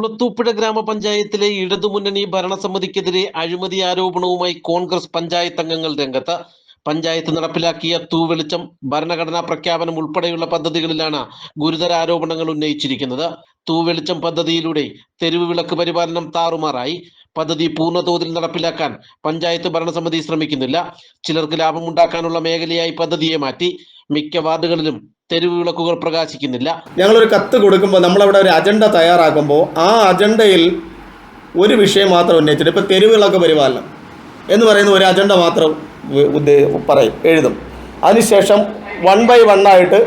കുളത്തൂപ്പുഴ ഗ്രാമപഞ്ചായത്തിലെ ഇടതുമുന്നണി ഭരണസമിതിക്കെതിരെ അഴിമതി ആരോപണവുമായി കോൺഗ്രസ് പഞ്ചായത്ത് അംഗങ്ങൾ രംഗത്ത്. പഞ്ചായത്ത് നടപ്പിലാക്കിയ തൂവെളിച്ചം ഭരണഘടനാ പ്രഖ്യാപനം ഉൾപ്പെടെയുള്ള പദ്ധതികളിലാണ് ഗുരുതര ആരോപണങ്ങൾ ഉന്നയിച്ചിരിക്കുന്നത്. തൂവെളിച്ചം പദ്ധതിയിലൂടെ തെരുവ് വിളക്ക് പരിപാലനം താറുമാറായി. പദ്ധതി പൂർണതോതിൽ നടപ്പിലാക്കാൻ പഞ്ചായത്ത് ഭരണസമിതി ശ്രമിക്കുന്നില്ല. ചിലർക്ക് ലാഭമുണ്ടാക്കാനുള്ള മേഖലയായി പദ്ധതിയെ മാറ്റി. മിക്ക വാർഡുകളിലും തെരുവ് വിളക്കുകൾ പ്രകാശിക്കുന്നില്ല. ഞങ്ങളൊരു കത്ത് കൊടുക്കുമ്പോൾ നമ്മളവിടെ ഒരു അജണ്ട തയ്യാറാക്കുമ്പോൾ ആ അജണ്ടയിൽ ഒരു വിഷയം മാത്രം ഉന്നയിച്ചിട്ട് ഇപ്പോൾ തെരുവിളക്ക് പരിപാലനം എന്ന് പറയുന്ന ഒരു അജണ്ട മാത്രം പറയും എഴുതും. അതിനുശേഷം വൺ ബൈ വൺ ആയിട്ട്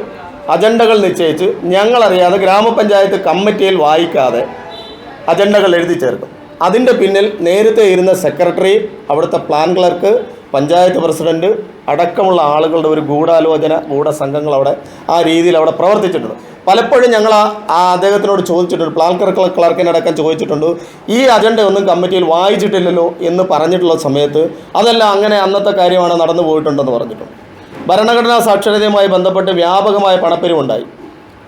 അജണ്ടകൾ നിശ്ചയിച്ച് ഞങ്ങളറിയാതെ ഗ്രാമപഞ്ചായത്ത് കമ്മിറ്റിയിൽ വായിക്കാതെ അജണ്ടകൾ എഴുതി ചേർക്കും. അതിന്റെ പിന്നിൽ നേരത്തെ ഇരുന്ന സെക്രട്ടറി അവിടുത്തെ പ്ലാൻ ക്ലർക്ക് പഞ്ചായത്ത് പ്രസിഡന്റ് അടക്കമുള്ള ആളുകളുടെ ഒരു ഗൂഢാലോചന ഗൂഢസംഘങ്ങൾ അവിടെ ആ രീതിയിൽ അവിടെ പ്രവർത്തിച്ചിട്ടുണ്ട്. പലപ്പോഴും ഞങ്ങൾ ആ അദ്ദേഹത്തിനോട് ചോദിച്ചിട്ടുണ്ട് പ്ലാൻ ക്ലർക്ക് ക്ലർക്കിനടക്കം ചോദിച്ചിട്ടുണ്ട് ഈ അജണ്ട ഒന്നും കമ്മിറ്റിയിൽ വായിച്ചിട്ടില്ലല്ലോ എന്ന് പറഞ്ഞിട്ടുള്ള സമയത്ത് അതെല്ലാം അങ്ങനെ അന്നത്തെ കാര്യമാണ് നടന്നു പോയിട്ടുണ്ടെന്ന് പറഞ്ഞിട്ടുണ്ട്. ഭരണഘടനാ സാക്ഷരതയുമായി ബന്ധപ്പെട്ട് വ്യാപകമായ പണപ്പിരിവുണ്ടായി.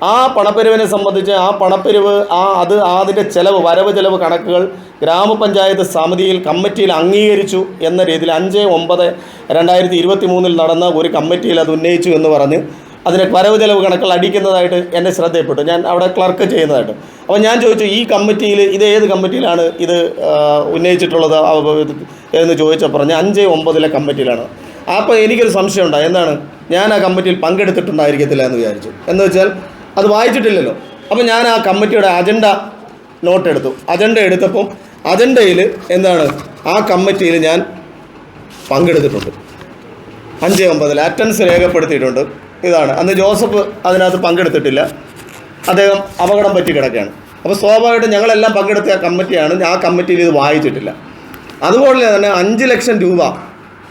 ആ പണപ്പെരുവിനെ സംബന്ധിച്ച് ആ പണപ്പെരുവ് ആ അത് അതിന്റെ ചെലവ് വരവ് ചെലവ് കണക്കുകൾ ഗ്രാമപഞ്ചായത്ത് സമിതിയിൽ കമ്മിറ്റിയിൽ അംഗീകരിച്ചു എന്ന രീതിയിൽ അഞ്ച് ഒമ്പത് രണ്ടായിരത്തി ഇരുപത്തി മൂന്നിൽ നടന്ന ഒരു കമ്മിറ്റിയിൽ അത് ഉന്നയിച്ചു എന്ന് പറഞ്ഞ് അതിന് വരവ് ചെലവ് കണക്കുകൾ അടിക്കുന്നതായിട്ട് എന്നെ ശ്രദ്ധയപ്പെട്ടു ഞാൻ അവിടെ ക്ലർക്ക് ചെയ്യുന്നതായിട്ട്. അപ്പോൾ ഞാൻ ചോദിച്ചു ഈ കമ്മിറ്റിയിൽ ഇത് ഏത് കമ്മിറ്റിയിലാണ് ഇത് ഉന്നയിച്ചിട്ടുള്ളത്? എന്ന് ചോദിച്ചാൽ പറഞ്ഞ് അഞ്ച് ഒമ്പതിലെ കമ്മിറ്റിയിലാണ്. അപ്പോൾ എനിക്കൊരു സംശയം ഉണ്ടായി എന്താണ്? ഞാൻ ആ കമ്മിറ്റിയിൽ പങ്കെടുത്തിട്ടുണ്ടായിരിക്കത്തില്ല എന്ന് വിചാരിച്ചു. എന്ന് വെച്ചാൽ അത് വായിച്ചിട്ടില്ലല്ലോ. അപ്പോൾ ഞാൻ ആ കമ്മിറ്റിയുടെ അജണ്ട നോട്ട് എടുത്തു. അജണ്ട എടുത്തപ്പം അജണ്ടയിൽ എന്താണ്? ആ കമ്മിറ്റിയിൽ ഞാൻ പങ്കെടുത്തിട്ടുണ്ട്. അഞ്ച് ഒമ്പതിൽ അറ്റൻസ് രേഖപ്പെടുത്തിയിട്ടുണ്ട്. ഇതാണ്. അന്ന് ജോസഫ് അതിനകത്ത് പങ്കെടുത്തിട്ടില്ല. അദ്ദേഹം അപകടം പറ്റി കിടക്കുകയാണ്. അപ്പോൾ സ്വാഭാവികമായിട്ടും ഞങ്ങളെല്ലാം പങ്കെടുത്ത കമ്മിറ്റിയാണ്. ആ കമ്മിറ്റിയിൽ ഇത് വായിച്ചിട്ടില്ല. അതുപോലെ തന്നെ അഞ്ച് ലക്ഷം രൂപ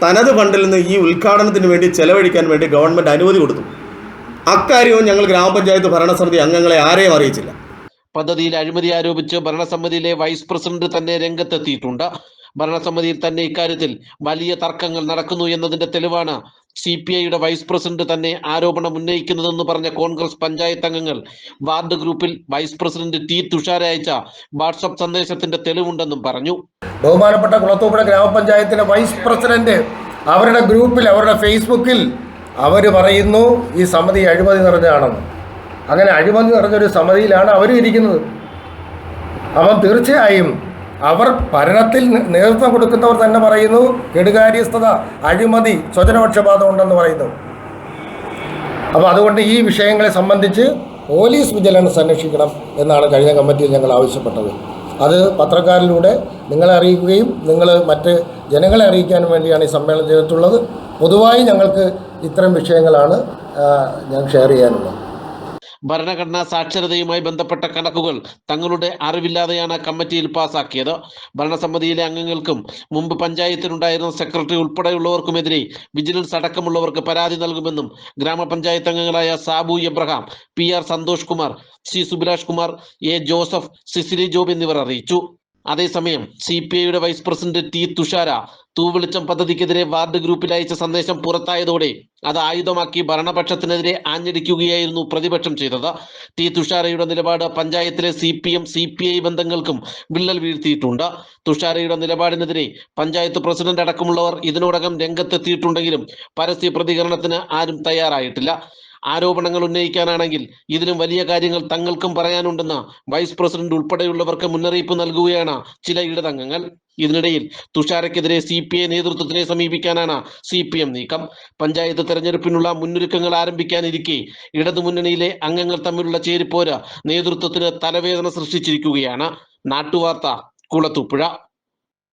തനത് ഫണ്ടിൽ നിന്ന് ഈ ഉദ്ഘാടനത്തിന് വേണ്ടി ചെലവഴിക്കാൻ വേണ്ടി ഗവൺമെന്റ് അനുമതി കൊടുത്തു. അക്കാര്യവും ഞങ്ങൾ ഗ്രാമപഞ്ചായത്ത് ഭരണസമിതി അംഗങ്ങളെ ആരെയും അറിയിച്ചില്ല. പദ്ധതിയിൽ അഴിമതി ആരോപിച്ച് ഭരണസമിതിയിലെ വൈസ് പ്രസിഡന്റ് തന്നെ രംഗത്തെത്തിയിട്ടുണ്ട്. ഭരണസമിതിയിൽ തന്നെ ഇക്കാര്യത്തിൽ വലിയ തർക്കങ്ങൾ നടക്കുന്നു എന്നതിന്റെ തെളിവാണ് സി പി ഐയുടെ വൈസ് പ്രസിഡന്റ് തന്നെ ആരോപണം ഉന്നയിക്കുന്നതെന്ന് പറഞ്ഞ കോൺഗ്രസ് പഞ്ചായത്ത് അംഗങ്ങൾ വാർഡ് ഗ്രൂപ്പിൽ വൈസ് പ്രസിഡന്റ് ടി തുഷാര അയച്ച വാട്സപ്പ് സന്ദേശത്തിന്റെ തെളിവുണ്ടെന്നും പറഞ്ഞു. ബഹുമാനപ്പെട്ട കുളത്തൂപ്പുഴ ഗ്രാമപഞ്ചായത്തിലെ വൈസ് പ്രസിഡന്റ് അവരുടെ ഗ്രൂപ്പിൽ അവരുടെ ഫേസ്ബുക്കിൽ അവർ പറയുന്നു ഈ സമിതി അഴിമതി നിറഞ്ഞതാണെന്ന്. അങ്ങനെ അഴിമതി നിറഞ്ഞൊരു സമിതിയിലാണ് അവരും ഇരിക്കുന്നത്. അപ്പം തീർച്ചയായും അവർ ഭരണത്തിൽ നേതൃത്വം കൊടുക്കുന്നവർ തന്നെ പറയുന്നു കെടുകാര്യസ്ഥത അഴിമതി സ്വജനപക്ഷപാതം ഉണ്ടെന്ന് പറയുന്നു. അപ്പോൾ അതുകൊണ്ട് ഈ വിഷയങ്ങളെ സംബന്ധിച്ച് പോലീസ് വിജിലൻസ് അന്വേഷിക്കണം എന്നാണ് കഴിഞ്ഞ കമ്മിറ്റിയിൽ ഞങ്ങൾ ആവശ്യപ്പെട്ടത്. അത് പത്രക്കാരിലൂടെ നിങ്ങളെ അറിയിക്കുകയും നിങ്ങൾ മറ്റ് ജനങ്ങളെ അറിയിക്കാനും വേണ്ടിയാണ് ഈ സമ്മേളനം ചെയ്തിട്ടുള്ളത്. പൊതുവായി ഞങ്ങൾക്ക് ഇത്തരം വിഷയങ്ങളാണ് ഞാൻ ഷെയർ ചെയ്യാനുള്ളത്. ഭരണഘടനാ സാക്ഷരതയുമായി ബന്ധപ്പെട്ട കണക്കുകൾ തങ്ങളുടെ അറിവില്ലാതെയാണ് കമ്മിറ്റിയിൽ പാസാക്കിയത്. ഭരണസമിതിയിലെ അംഗങ്ങൾക്കും മുമ്പ് പഞ്ചായത്തിലുണ്ടായിരുന്ന സെക്രട്ടറി ഉൾപ്പെടെയുള്ളവർക്കുമെതിരെ വിജിലൻസ് അടക്കമുള്ളവർക്ക് പരാതി നൽകുമെന്നും ഗ്രാമപഞ്ചായത്ത് അംഗങ്ങളായ Sabu Abraham P R Santhosh Kumar C Subilash Kumar A Joseph Cicily Job എന്നിവർ അറിയിച്ചു. അതേസമയം സി പി ഐയുടെ വൈസ് പ്രസിഡന്റ് ടി തുഷാര തൂവെളിച്ചം പദ്ധതിക്കെതിരെ വാർഡ് ഗ്രൂപ്പിൽ അയച്ച സന്ദേശം പുറത്തായതോടെ അത് ആയുധമാക്കി ഭരണപക്ഷത്തിനെതിരെ ആഞ്ഞടിക്കുകയായിരുന്നു പ്രതിപക്ഷം ചെയ്തത്. ടി തുഷാരയുടെ നിലപാട് പഞ്ചായത്തിലെ C P M C P I ബന്ധങ്ങൾക്കും വിള്ളൽ വീഴ്ത്തിയിട്ടുണ്ട്. തുഷാരയുടെ നിലപാടിനെതിരെ പഞ്ചായത്ത് പ്രസിഡന്റ് അടക്കമുള്ളവർ ഇതിനോടകം രംഗത്തെത്തിയിട്ടുണ്ടെങ്കിലും പരസ്യ പ്രതികരണത്തിന് ആരും തയ്യാറായിട്ടില്ല. ആരോപണങ്ങൾ ഉന്നയിക്കാനാണെങ്കിൽ ഇതിലും വലിയ കാര്യങ്ങൾ തങ്ങൾക്കും പറയാനുണ്ടെന്ന് വൈസ് പ്രസിഡന്റ് ഉൾപ്പെടെയുള്ളവർക്ക് മുന്നറിയിപ്പ് നൽകുകയാണ് ചില ഇടതംഗങ്ങൾ. ഇതിനിടയിൽ തുഷാരക്കെതിരെ സി പി ഐ നേതൃത്വത്തിനെ സമീപിക്കാനാണ് സി പി എം നീക്കം. പഞ്ചായത്ത് തെരഞ്ഞെടുപ്പിനുള്ള മുന്നൊരുക്കങ്ങൾ ആരംഭിക്കാനിരിക്കെ ഇടതുമുന്നണിയിലെ അംഗങ്ങൾ തമ്മിലുള്ള ചേരിപ്പോര് നേതൃത്വത്തിന് തലവേദന സൃഷ്ടിച്ചിരിക്കുകയാണ്. നാട്ടുവാർത്ത കുളത്തൂപ്പുഴ.